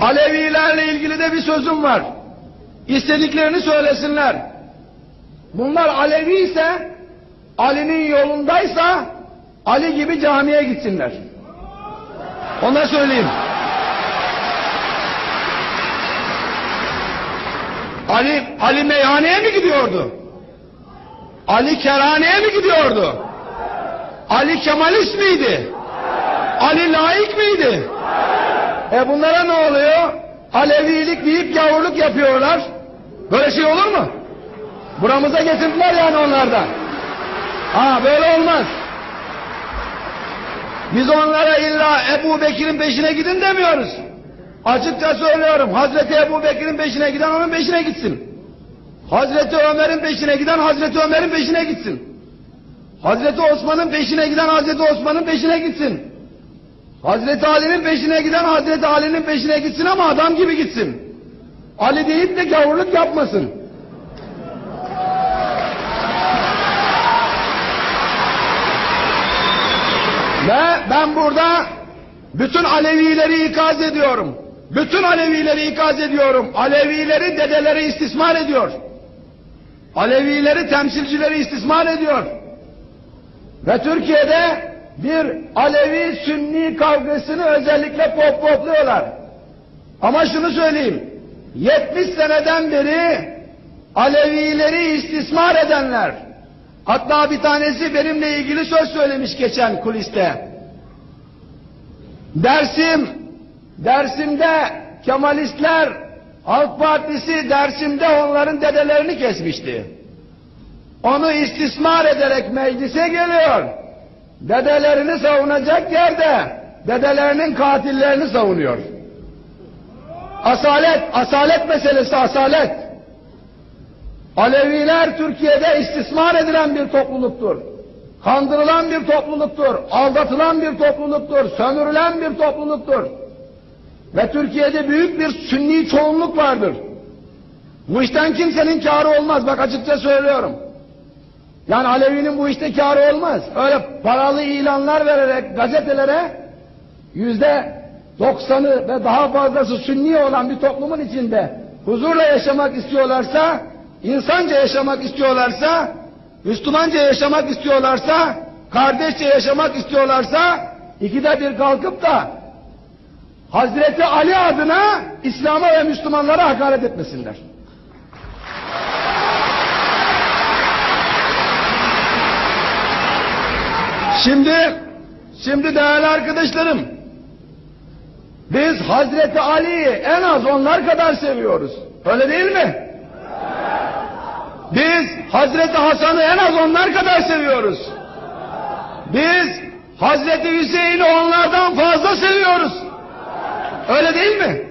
Alevilerle ilgili de bir sözüm var. İstediklerini söylesinler. Bunlar Alevi ise, Ali'nin yolundaysa, Ali gibi camiye gitsinler. Ona söyleyeyim. Ali, Ali meyhaneye mi gidiyordu? Ali kerhaneye mi gidiyordu? Ali Kemalist miydi? Ali laik miydi? E bunlara ne oluyor? Alevilik deyip gavurluk yapıyorlar. Böyle şey olur mu? Buramıza getirdiler yani onlardan. Ha böyle olmaz. Biz onlara illa Ebu Bekir'in peşine gidin demiyoruz. Açıkça söylüyorum. Hazreti Ebu Bekir'in peşine giden onun peşine gitsin. Hazreti Ömer'in peşine giden Hazreti Ömer'in peşine gitsin. Hazreti Osman'ın peşine giden Hazreti Osman'ın peşine gitsin. Hazreti Ali'nin peşine giden Hazreti Ali'nin peşine gitsin ama adam gibi gitsin. Ali deyip de gavurluk yapmasın. Ve ben burada bütün Alevileri ikaz ediyorum. Bütün Alevileri ikaz ediyorum. Alevileri dedeleri istismar ediyor. Alevileri temsilcileri istismar ediyor. Ve Türkiye'de bir Alevi Sünni kavgasını özellikle pop popluyorlar. Ama şunu söyleyeyim. 70 seneden beri Alevileri istismar edenler, hatta bir tanesi benimle ilgili söz söylemiş geçen kuliste. Dersim, Dersim'de Kemalistler, Halk Partisi Dersim'de onların dedelerini kesmişti. Onu istismar ederek meclise geliyor. Dedelerini savunacak yerde dedelerinin katillerini savunuyor. Asalet, asalet meselesi asalet. Aleviler Türkiye'de istismar edilen bir topluluktur. Kandırılan bir topluluktur. Aldatılan bir topluluktur. Sömürülen bir topluluktur. Ve Türkiye'de büyük bir sünni çoğunluk vardır. Bu işten kimsenin kârı olmaz. Bak açıkça söylüyorum. Yani Alevi'nin bu işte kârı olmaz. Öyle paralı ilanlar vererek gazetelere yüzde doksanı ve daha fazlası sünni olan bir toplumun içinde huzurla yaşamak istiyorlarsa, insanca yaşamak istiyorlarsa, Müslümanca yaşamak istiyorlarsa, kardeşçe yaşamak istiyorlarsa, ikide bir kalkıp da Hazreti Ali adına İslam'a ve Müslümanlara hakaret etmesinler. Şimdi, şimdi değerli arkadaşlarım, biz Hazreti Ali'yi en az onlar kadar seviyoruz. Öyle değil mi? Biz Hazreti Hasan'ı en az onlar kadar seviyoruz. Biz Hazreti Hüseyin'i onlardan fazla seviyoruz. Öyle değil mi?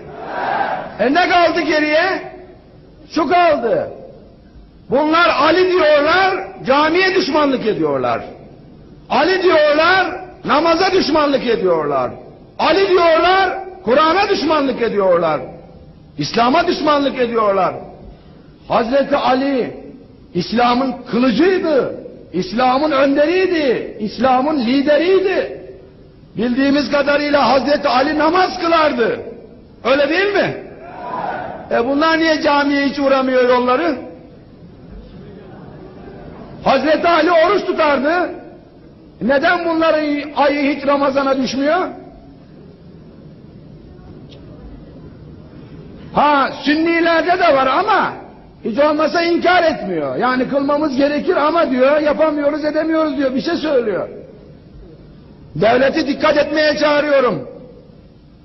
E ne kaldı geriye? Şu kaldı. Bunlar Ali diyorlar, camiye düşmanlık ediyorlar. Ali diyorlar, namaza düşmanlık ediyorlar. Ali diyorlar, Kur'an'a düşmanlık ediyorlar. İslam'a düşmanlık ediyorlar. Hazreti Ali, İslam'ın kılıcıydı. İslam'ın önderiydi. İslam'ın lideriydi. Bildiğimiz kadarıyla Hazreti Ali namaz kılardı. Öyle değil mi? E bunlar niye camiye hiç uğramıyor yolları? Hazreti Ali oruç tutardı. Neden bunların ayı hiç Ramazan'a düşmüyor? Ha Sünnilerde de var ama hiç olmasa inkar etmiyor. Yani kılmamız gerekir ama diyor yapamıyoruz edemiyoruz diyor bir şey söylüyor. Devleti dikkat etmeye çağırıyorum.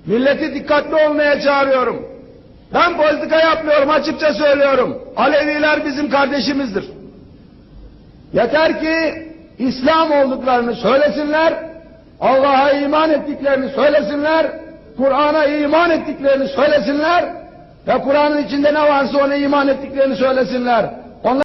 Milleti dikkatli olmaya çağırıyorum. Ben politika yapmıyorum açıkça söylüyorum. Aleviler bizim kardeşimizdir. Yeter ki İslam olduklarını söylesinler, Allah'a iman ettiklerini söylesinler, Kur'an'a iman ettiklerini söylesinler ve Kur'an'ın içinde ne varsa ona iman ettiklerini söylesinler.